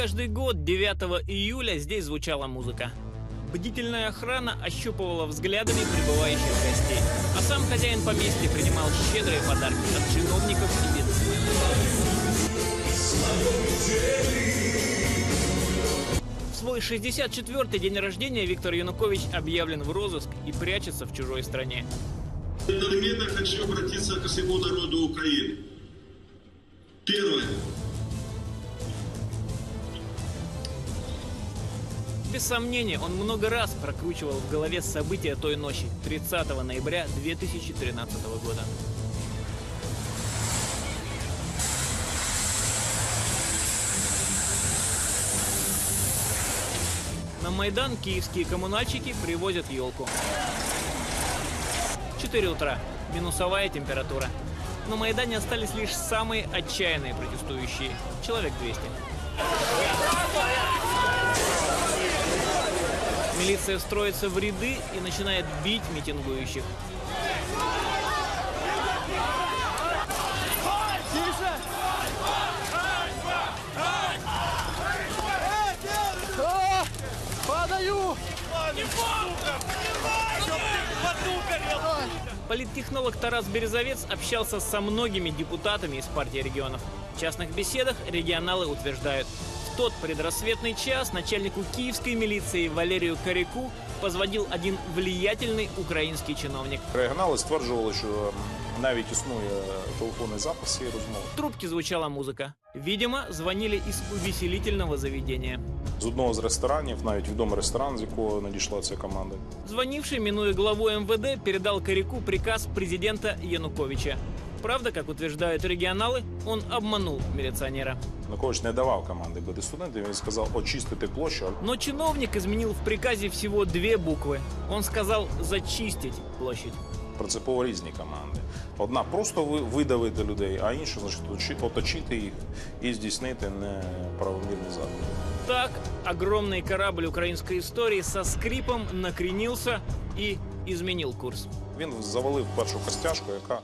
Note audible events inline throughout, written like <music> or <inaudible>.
каждый год 9 июля здесь звучала музыка. Бдительная охрана ощупывала взглядами прибывающих гостей, а сам хозяин поместья принимал щедрые подарки от чиновников и. В свой 64-й день рождения Виктор Янукович объявлен в розыск и прячется в чужой стране. Одновременно хочу обратиться ко всему народу Украины. Первое. Без сомнения, он много раз прокручивал в голове события той ночи, 30 ноября 2013 года. На Майдан киевские коммунальщики привозят елку. 4 утра. Минусовая температура. На Майдане остались лишь самые отчаянные протестующие. Человек 200. Милиция строится в ряды и начинает бить митингующих. Политтехнолог Тарас Березовец общался со многими депутатами из партии регионов. В частных беседах регионалы утверждают, тот предрассветный час начальнику киевской милиции Валерию Коряку позвонил один влиятельный український чиновник. Регіонали стверджували, що навіть існує телефонний запис цієї розмови. В трубке звучала музыка. Видимо, звонили из увеселительного заведения. З одного з ресторанів, навіть відомий ресторан, з якого надійшла ця команда. Звонивший, минуя главу МВД, передал Коряку приказ президента Януковича. Правда, как утверждают регионалы, он обманул милиционера. Янукович не давав команди бити студентів, він сказав очистити площу. Но чиновник изменил в приказе всего две буквы. Он сказал «зачистить площадь». Принципово різні команди. Одна просто ви- видавити людей, а інша значить очи- оточити їх і здійснити неправомірні заходи. Так, огромный корабль украинской истории со скрипом накренился и изменил курс. Він завалив першу костяшку, яка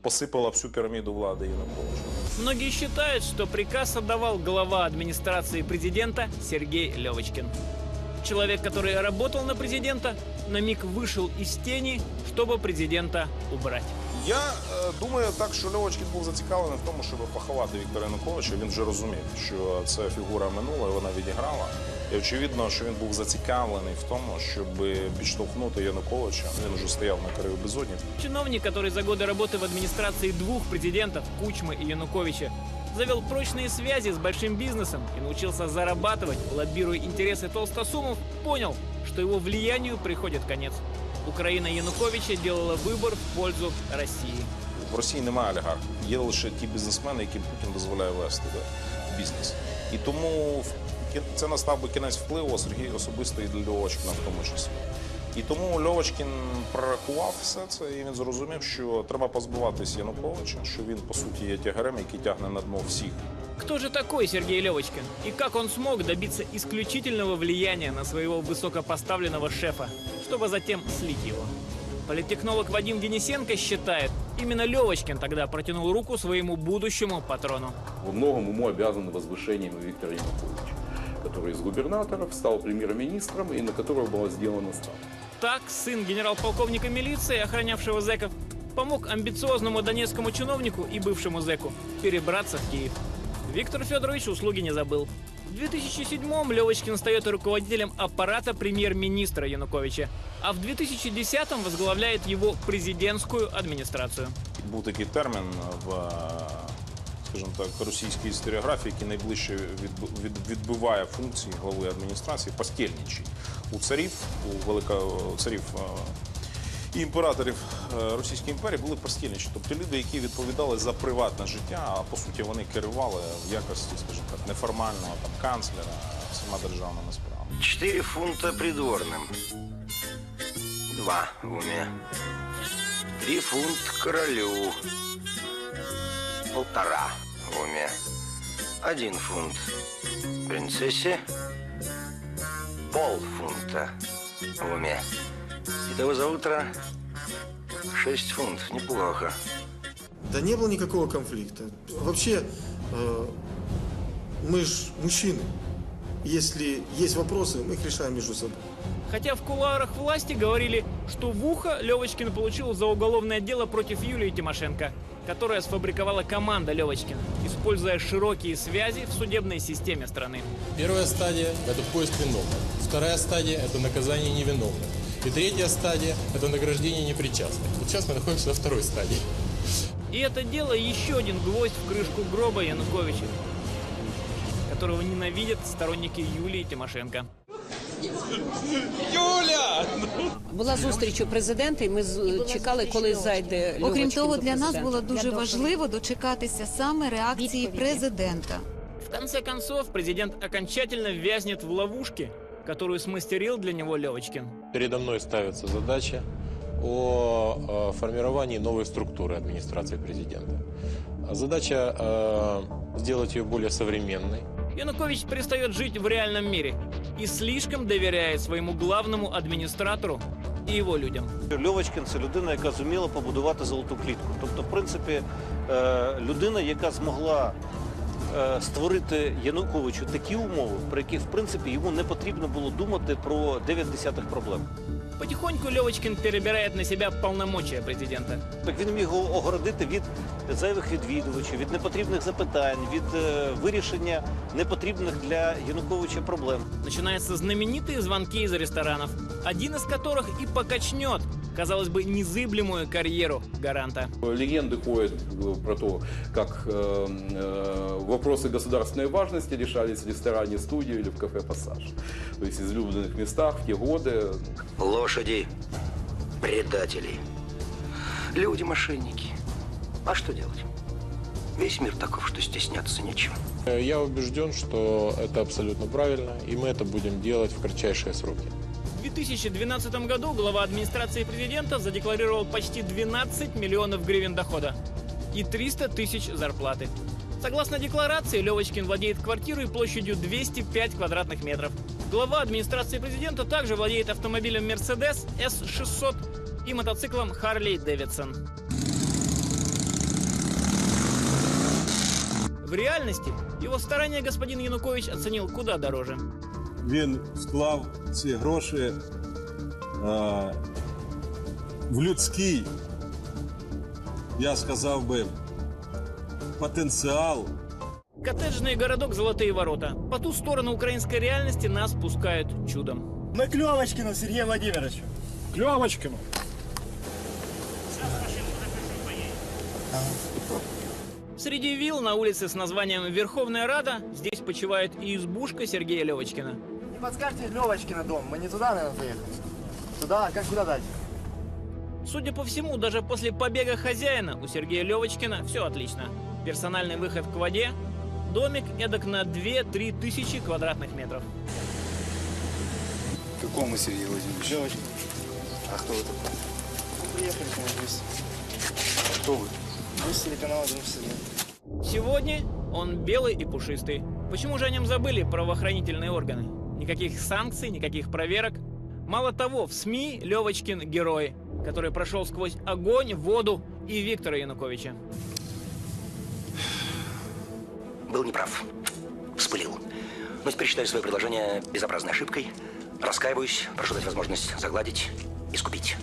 посипала всю піраміду влади Януковича. Многие считают, что приказ отдавал глава администрации президента Сергей Левочкин. Человек, который работал на президента, на миг вышел из тени, чтобы президента убрать. Я е, думаю так, що Льовочкін був зацікавлений в тому, щоб поховати Віктора Януковича. Він вже розумів, що це фігура минула, і вона відіграла. І очевидно, що він був зацікавлений в тому, щоб підштовхнути Януковича. Він вже стояв на краю безодні. Чиновник, который за годы работы в администрации двух президентов, Кучмы и Януковича, завел прочные связи с большим бизнесом и научился зарабатывать, лоббируя интересы толстосумов, понял, что его влиянию приходит конец. Украина Януковича делала выбор в пользу России. В Росії немає олігархів. Є лише ті бізнесмени, яким Путін дозволяє вести да, бізнес. І тому в кі- це настав би кінець впливу Сергій особисто і для Льовочкіна в тому числі. І тому Льовочкін прорахував все це, і він зрозумів, що треба позбуватись Януковича, що він по суті є тягарем, який тягне на дно всіх. Кто же такой Сергей Левочкин? И как он смог добиться исключительного влияния на своего высокопоставленного шефа, чтобы затем слить его? Политтехнолог Вадим Денисенко считает, именно Левочкин тогда протянул руку своему будущему патрону. Во многом ему обязаны возвышением Виктора Януковича, который из губернаторов стал премьер-министром и на которого была сделана ставка. Так, сын генерал-полковника милиции, охранявшего зэков, помог амбициозному донецкому чиновнику и бывшему зэку перебраться в Киев. Виктор Федорович услуги не забыл. В 2007-м Левочкин стает руководителем аппарата премьер-министра Януковича, а в 2010-м возглавляет его президентскую администрацию. Був такий термін в, скажімо так, російській історіографії, який найближче відбиває функції глави адміністрації постільничий. У царів, у велика царів е, і імператорів е, Російської імперії були постільничі, тобто люди, які відповідали за приватне життя, а по суті вони керували в якості, скажімо так, неформального там канцлера всіма державними справами. Четыре фунта придворным. Два в уме. Три фунт королю. Полтора в уме. Один фунт принцессе. Полфунта в уме. Итого за утро шесть фунт. Неплохо. Да не было никакого конфликта. Вообще, э, мы же мужчины. Если есть вопросы, мы их решаем между собой. Хотя в кулуарах власти говорили, что в ухо Левочкин получил за уголовное дело против Юлии Тимошенко, которая сфабриковала команда Левочкина, используя широкие связи в судебной системе страны. Первая стадия – это поиск виновных. Вторая стадия – это наказание невиновных. И третья стадия – это награждение непричастных. Вот сейчас мы находимся на второй стадии. И это дело еще один гвоздь в крышку гроба Януковича, которого ненавидят сторонники Юлии Тимошенко. Була зустріч у президента, і ми з- чекали, коли зайде Окрім Льовочкін того, до для нас президента. було дуже важливо дочекатися саме реакції президента. В конце концов, президент окончательно вязнет в ловушке, которую смастерил для него Левочкин. Передо мной ставится задача о э, формировании новой структуры администрации президента. Задача э, сделать ее более современной, Янукович перестает жить в реальном мире И слишком доверяет своему главному администратору и его людям. Льовочкін це людина, яка зуміла побудувати золоту клітку. Тобто, в принципі, е, людина, яка змогла е, створити Януковичу такі умови, при яких, в принципі, йому не потрібно було думати про 9 десятих проблем. Потихоньку Льовочкін перебирает на себя полномочия президента. Так він міг його огородити від зайвих відвідувачів, від непотрібних запитань, від е, вирішення непотрібних для Януковича проблем. Начинаются знаменитые звонки из ресторанов, один из которых и покачнет, казалось бы, незыблемую карьеру гаранта. Легенды ходят э, про то, как э, э, вопросы государственной важности решались в ресторане «Студию» или в кафе «Пассаж». То есть в излюбленных местах в те годы. Лошади, предатели, люди-мошенники. А что делать? Весь мир таков, что стесняться нечего. Э, Я убежден, что это абсолютно правильно, и мы это будем делать в кратчайшие сроки. В 2012 году глава администрации президента задекларировал почти 12 миллионов гривен дохода и 300 тысяч зарплаты. Согласно декларации, Левочкин владеет квартирой площадью 205 квадратных метров. Глава администрации президента также владеет автомобилем Mercedes S600 и мотоциклом Harley Davidson. В реальности его старания господин Янукович оценил куда дороже він склав ці гроші е, в людський, я сказав би, потенціал Коттеджный городок Золотые ворота. По ту сторону украинской реальности нас пускают чудом. Мы к Левочкину, Сергею Владимировичу. Кльовочкину. Среди вилл на улице с названием Верховная Рада здесь почивает и избушка Сергея Левочкина. Не подскажете Левочкина дом? Мы не туда, наверное, заехали. Туда? А Как куда дальше? Судя по всему, даже после побега хозяина у Сергея Левочкина все отлично. Персональный выход к воде, домик эдак на 2-3 тысячи квадратных метров. Какому Сергею Владимировичу? Левочкин. А кто вы такой? Приехали к нему вместе. Кто вы? Сегодня он белый и пушистый. Почему же о нем забыли правоохранительные органы? Никаких санкций, никаких проверок. Мало того, в СМИ Левочкин герой, который прошел сквозь огонь, воду и Виктора Януковича. Был неправ. Вспылил. Но теперь считаю свое предложение безобразной ошибкой. Раскаиваюсь, прошу дать возможность загладить, искупить.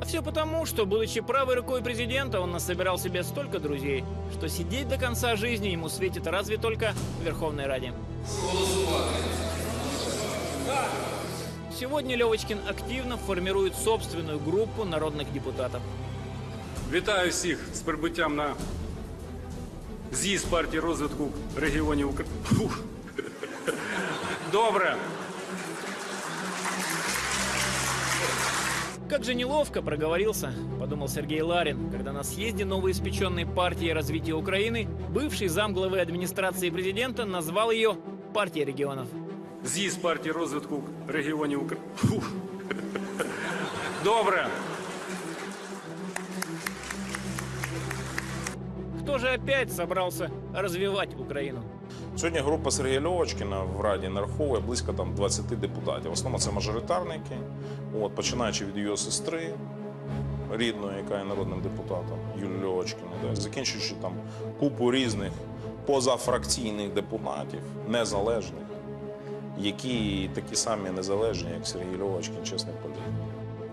А все потому, что, будучи правой рукой президента, он насобирал себе столько друзей, что сидеть до конца жизни ему светит разве только в Верховной Раде. Сегодня Левочкин активно формирует собственную группу народных депутатов. Вітаю всіх з прибуттям на з'їзд партії розвитку регіонів України. <laughs> Добре. Как же неловко проговорился, подумал Сергей Ларин, когда на съезде новоиспеченной партии развития Украины бывший замглавы администрации президента назвал ее партией регионов. З'їзд партії розвитку регіонів України. <laughs> Добре. Кто же опять собрался развивать Украину? Сьогодні група Сергія Льовочкіна в Раді нараховує близько там 20 депутатів. В основному це мажоритарники, от, починаючи від його сестри рідної, яка є народним депутатом, Юлії Льовочкіної, да, закінчуючи там купу різних позафракційних депутатів, незалежних. які такі самі незалежні, як Сергій Льовочкін, чесний політик.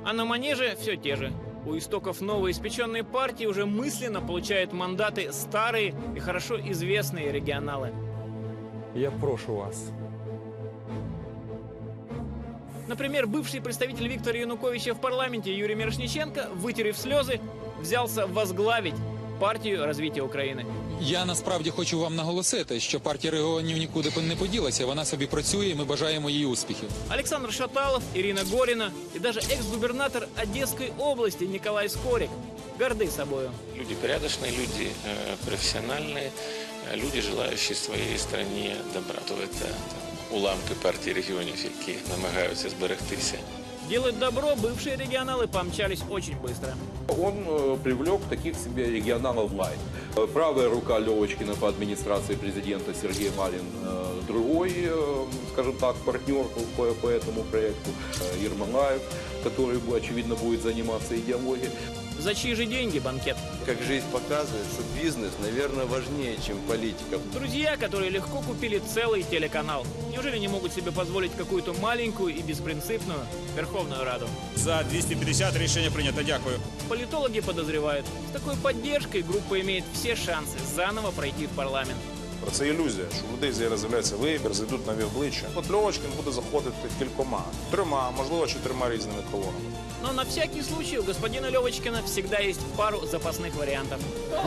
А на манеже все те же. У истоков новоиспеченной партии уже мысленно получают мандаты старые и хорошо известные регионалы. Я прошу вас. Например, бывший представитель Виктора Януковича в парламенте Юрий Мирошниченко, вытерев слезы, взялся возглавить партию развития Украины. Я насправді хочу вам наголосити, що партія регіонів нікуди не поділася. Вона собі працює, і ми бажаємо їй успіхів. Alexandр Шаталов, Ирина Горина и даже экс-губернатор Одесской области Николай Скорик горды собою. Люди порядочные, люди э, профессиональные, э, люди, желающие своїй стране добра. То это там, уламки партії регіонів, які намагаються зберегтися. Делать добро бывшие регионалы помчались очень быстро. Он э, привлек таких себе регионалов лайт. Э, Правая рука Левочкина по администрации президента Сергей Марин, э, другой, скажем так, партнер по, по этому проекту Ермолаев, который, очевидно, будет заниматься идеологией. За чьи же деньги банкет? Как жизнь показывает, что бизнес, наверное, важнее, чем политика. Друзья, которые легко купили целый телеканал. Неужели не могут себе позволить какую-то маленькую и беспринципную Верховную Раду? За 250 рішення прийнято. Дякую. Политологи подозревают, с такой поддержкой группа имеет все шансы заново пройти в парламент Про це ілюзія, що у людей зараз з'являється вибір, зайдуть нові обличчя. От Льовочкін буде заходити кількома, трьома, можливо, чотирма різними колонами. Но на всякий случай у господина Левочкина всегда есть пару запасных вариантов.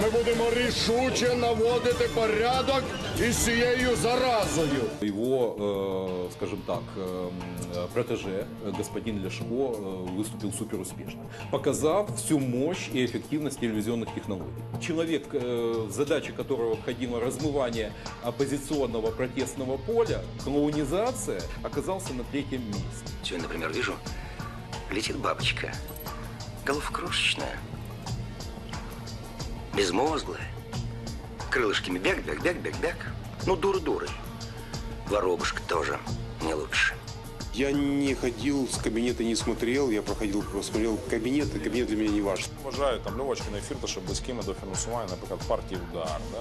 Ми будемо рішуче наводити порядок із цією заразою. Его, э, скажем так, э, м, протеже, э, господин Ляшко, э, выступил супер успешно, показав всю мощь и эффективность телевизионных технологий. Человек, э, задача которого входила размывание оппозиционного протестного поля, клоунизация, оказался на третьем месте. Сегодня, например, вижу, летит бабочка. Головка крошечная. Безмозглая. Крылышками бяк-бяк-бяк-бяк-бяк. Ну, дура-дуры. Воробушка тоже не лучше. Я не ходил с кабинета, не смотрел, я проходил, посмотрел кабинет, и кабинет для меня не важен. Вважаю там Льовочкина і Фірташа близькими до фінансування, наприклад, партії удар. Да?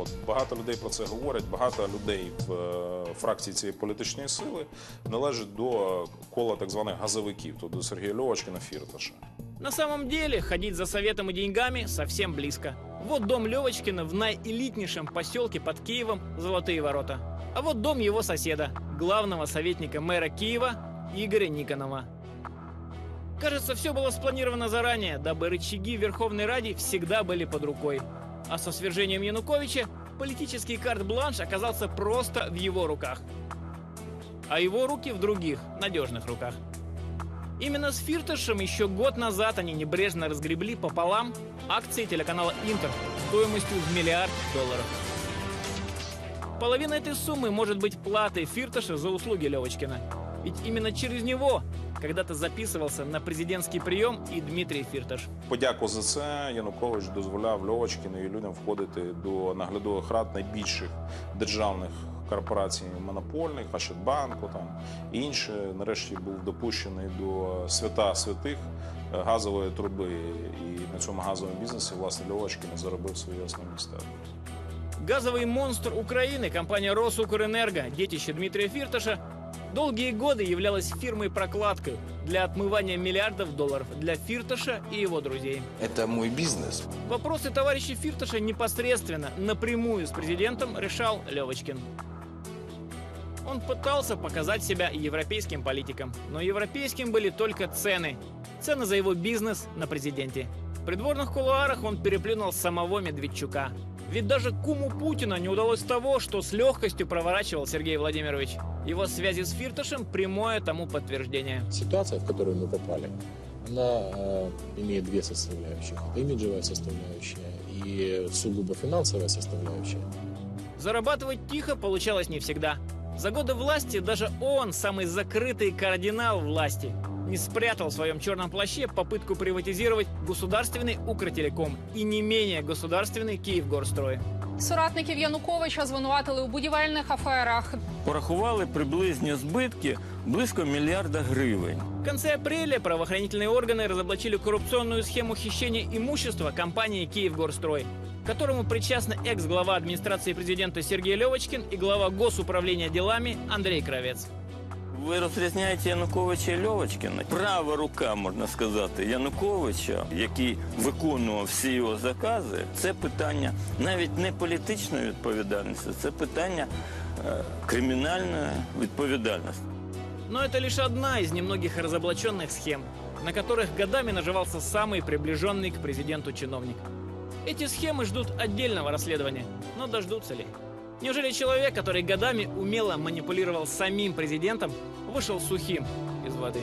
От багато людей про це говорять. Багато людей в е, фракції цієї політичної сили належать до кола так званих газовиків, тобто до Сергія Льовочкина Фірташа. На самом деле, ходить за советом и деньгами совсем близко. Вот дом Левочкина в наэлитнейшем поселке под Киевом Золотые ворота. А вот дом его соседа, главного советника мэра Киева Игоря Никонова. Кажется, все было спланировано заранее, дабы рычаги Верховной Раде всегда были под рукой. А со свержением Януковича политический карт-бланш оказался просто в его руках. А его руки в других, надежных руках. Именно с Фирташем еще год назад они небрежно разгребли пополам акции телеканала Интер стоимостью в миллиард долларов. Половина этой суммы может быть платой Фирташа за услуги Левочкина. Ведь именно через него когда-то записывался на президентский прием и Дмитрий Фирташ. Подяку за це Янукович дозволяв Льовочкину і людям входити до наглядових рад найбільших державних корпорацій монопольних, Ощадбанку там і інше. Нарешті був допущений до свята святих е, газової труби. І на цьому газовому бізнесі власне Льовочкин і заробив свої основні статки. Газовый монстр Украины, компания Росукрэнерго, детище Дмитрия Фирташа, долгие годы являлась фирмой-прокладкой для отмывания миллиардов долларов для Фирташа и его друзей. Это мой бизнес. Вопросы товарища Фирташа непосредственно, напрямую с президентом решал Левочкин. Он пытался показать себя европейским политиком, но европейским были только цены. Цены за его бизнес на президенте. В придворных кулуарах он переплюнул самого Медведчука. Ведь даже куму Путина не удалось того, что с легкостью проворачивал Сергей Владимирович. Его связи с Фирташем – прямое тому подтверждение. Ситуация, в которую мы попали, она э, имеет две составляющих. Это имиджевая составляющая и сугубо финансовая составляющая. Зарабатывать тихо получалось не всегда. За годы власти даже он, самый закрытый кардинал власти, не спрятал в своем черном плаще попытку приватизировать государственный Укртелеком и не менее государственный Киевгорстрой. Соратників Януковича звинуватили у будівельних аферах. Порахували приблизні збитки близько мільярда гривень. В конце апреля правоохранительные органы разоблачили коррупционную схему хищения имущества компании «Киевгорстрой». которому причастны экс-глава администрации президента Сергей Левочкин и глава Госуправления делами Андрей Кравец. Ви розрізняєте Януковича і Льовочкіна. Права рука, можна сказати, Януковича, який виконував всі його закази, це питання навіть не політичної відповідальності, це питання е, кримінальної відповідальності. Но это лишь одна из немногих разоблаченных схем, на которых годами наживался самый приближенный к президенту чиновник. Эти схемы ждут отдельного расследования, но дождутся ли? Неужели человек, который годами умело манипулировал самим президентом, вышел сухим из воды?